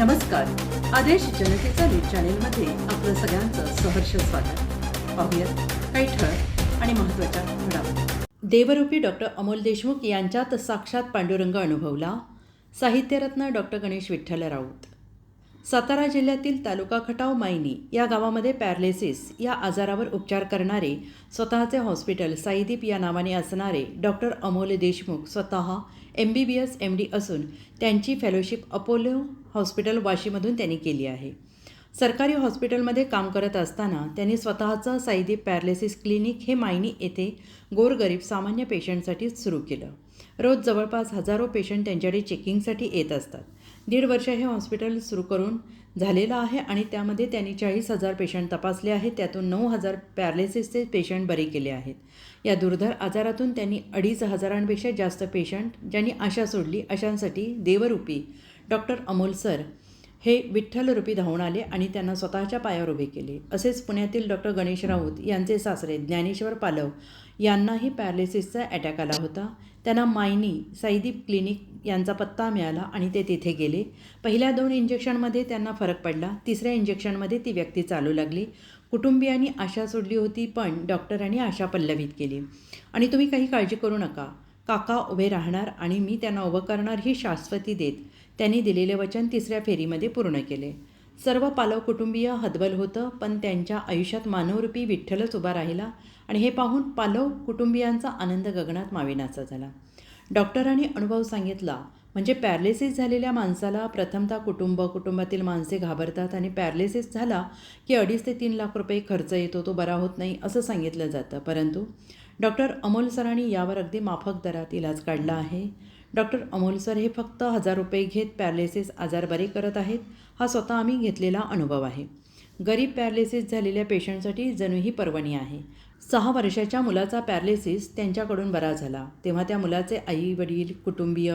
नमस्कार. आदेश जनतेचा न्यूज चॅनेलमध्ये आपलं सगळ्यांचं सहर्ष स्वागत. पाहूयात काही ठळक आणि महत्त्वाच्या घडामोडी. देवरूपी डॉक्टर अमोल देशमुख यांच्यात साक्षात पांडुरंग अनुभवला. साहित्यरत्न डॉक्टर गणेश विठ्ठल राऊत. सातारा जिल्ह्यातील तालुका खटाव मायनी या गावामध्ये पॅरलेसिस या आजारावर उपचार करणारे स्वतःचे हॉस्पिटल साईदीप या नावाने असणारे डॉक्टर अमोल देशमुख स्वतः M B B S M D असून त्यांची फेलोशिप अपोलो हॉस्पिटल वाशीमधून त्यांनी केली आहे. सरकारी हॉस्पिटलमध्ये काम करत असताना त्यांनी स्वतःचं साईदीप पॅरलेसिस क्लिनिक हे मायनी येथे गोरगरीब सामान्य पेशंटसाठी सुरू केलं. रोज जवळपास हजारो पेशंट त्यांच्याकडे चेकिंगसाठी येत असतात. दीड वर्ष हे हॉस्पिटल सुरू करून झालेलं आहे आणि त्यामध्ये त्यांनी चाळीस हजार पेशंट तपासले आहेत. त्यातून नऊ हजार पॅरालिसिसचे पेशंट बरे केले आहेत. या दुर्धर आजारातून त्यांनी अडीच हजारांपेक्षा जास्त पेशंट ज्यांनी आशा सोडली अशांसाठी देवरूपी डॉक्टर अमोल सर हे विठ्ठलरूपी धावून आले आणि त्यांना स्वतःच्या पायावर उभे केले. असेच पुण्यातील डॉक्टर गणेश राऊत यांचे सासरे ज्ञानेश्वर पालव यांनाही पॅरालिसिसचा अटॅक आला होता. त्यांना मायनी साईदीप क्लिनिक यांचा पत्ता मिळाला आणि ते तिथे गेले. पहिल्या दोन इंजेक्शनमध्ये त्यांना फरक पडला. तिसऱ्या इंजेक्शनमध्ये ती व्यक्ती चालू लागली. कुटुंबियांनी आशा सोडली होती पण डॉक्टरांनी आशा पल्लवित केली. आणि तुम्ही काही काळजी करू नका. काका उभे राहणार आणि मी त्यांना उभं करणार ही शाश्वती देत. त्यांनी दिलेले वचन तिसऱ्या फेरीमध्ये पूर्ण केले. सर्व पालव कुटुंबीय हतबल होतं पण त्यांच्या आयुष्यात मानवरूपी विठ्ठलच उभा राहिला आणि हे पाहून पालव कुटुंबियांचा आनंद गगनात माविनाचा झाला. डॉक्टरांनी अनुभव सांगितला म्हणजे पॅरलिसिस झालेल्या माणसाला प्रथमतः कुटुंब कुटुंबातील माणसे घाबरतात आणि पॅरलिसिस झाला की अडीच ते तीन लाख रुपये खर्च येतो तो बरा होत नाही असं सांगितलं जातं. परंतु डॉक्टर अमोल सरांनी यावर अगदी माफक दरात इलाज काढला आहे. डॉक्टर अमोल सर हे फक्त हजार रुपये घेत पॅरलेसिस आजार बरे करत आहेत हा स्वतः आम्ही घेतलेला अनुभव आहे. गरीब पॅरलेसिस झालेल्या पेशंटसाठी जणू ही पर्वणी आहे. सहा वर्षाच्या मुलाचा पॅरलेसिस त्यांच्याकडून बरा झाला. तेव्हा त्या मुलाचे आई वडील कुटुंबीय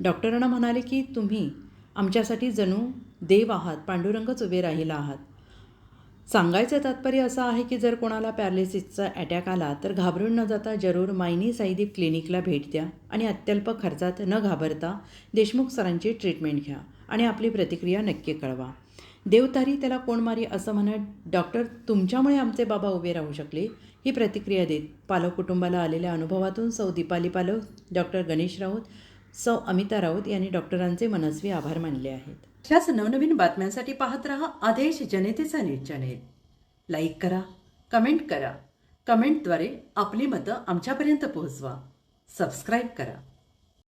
डॉक्टरांना म्हणाले की तुम्ही आमच्यासाठी जणू देव आहात पांडुरंगच उभे राहिला आहात. सांगायचं तात्पर्य असं आहे की जर कोणाला पॅरालिसिसचा अटॅक आला तर घाबरून न जाता जरूर मायनी साईदीप क्लिनिकला भेट द्या आणि अत्यल्प खर्चात न घाबरता देशमुख सरांची ट्रीटमेंट घ्या आणि आपली प्रतिक्रिया नक्की कळवा. देवतारी त्याला कोण मारी असं म्हणत डॉक्टर तुमच्यामुळे आमचे बाबा उभे राहू शकले? ही प्रतिक्रिया देत पालव कुटुंबाला आलेल्या अनुभवातून सौ दीपाली पालव डॉक्टर गणेश राऊत सौ अमिता राऊत यांनी डॉक्टरांचे मनस्वी आभार मानले आहेत. ह्याच नवनवीन बातम्यांसाठी पाहत रहा Aadesh Janatecha news channel. Like करा कमेंट करा. कमेंटद्वारे आपली मतं आमच्यापर्यंत पोहोचवा. सबस्क्राईब करा.